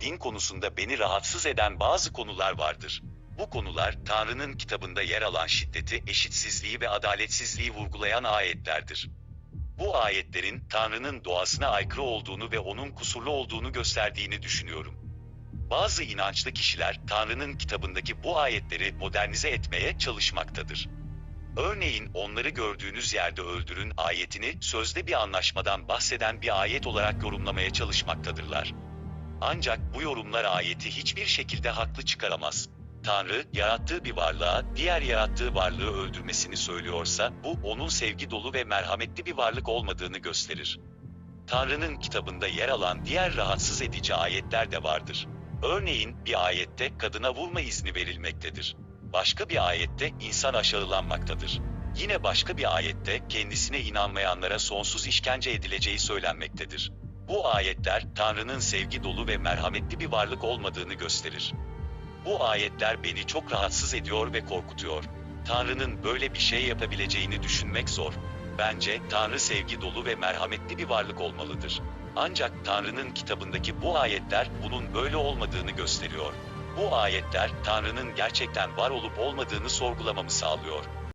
din konusunda beni rahatsız eden bazı konular vardır. Bu konular Tanrı'nın kitabında yer alan şiddeti, eşitsizliği ve adaletsizliği vurgulayan ayetlerdir. Bu ayetlerin Tanrı'nın doğasına aykırı olduğunu ve onun kusurlu olduğunu gösterdiğini düşünüyorum. Bazı inançlı kişiler Tanrı'nın kitabındaki bu ayetleri modernize etmeye çalışmaktadır. Örneğin onları gördüğünüz yerde öldürün ayetini sözde bir anlaşmadan bahseden bir ayet olarak yorumlamaya çalışmaktadırlar. Ancak bu yorumlar ayeti hiçbir şekilde haklı çıkaramaz. Tanrı, yarattığı bir varlığa, diğer yarattığı varlığı öldürmesini söylüyorsa, bu, onun sevgi dolu ve merhametli bir varlık olmadığını gösterir. Tanrı'nın kitabında yer alan diğer rahatsız edici ayetler de vardır. Örneğin, bir ayette kadına vurma izni verilmektedir. Başka bir ayette insan aşağılanmaktadır. Yine başka bir ayette kendisine inanmayanlara sonsuz işkence edileceği söylenmektedir. Bu ayetler Tanrı'nın sevgi dolu ve merhametli bir varlık olmadığını gösterir. Bu ayetler beni çok rahatsız ediyor ve korkutuyor. Tanrı'nın böyle bir şey yapabileceğini düşünmek zor. Bence Tanrı sevgi dolu ve merhametli bir varlık olmalıdır. Ancak Tanrı'nın kitabındaki bu ayetler bunun böyle olmadığını gösteriyor. Bu ayetler Tanrı'nın gerçekten var olup olmadığını sorgulamamı sağlıyor.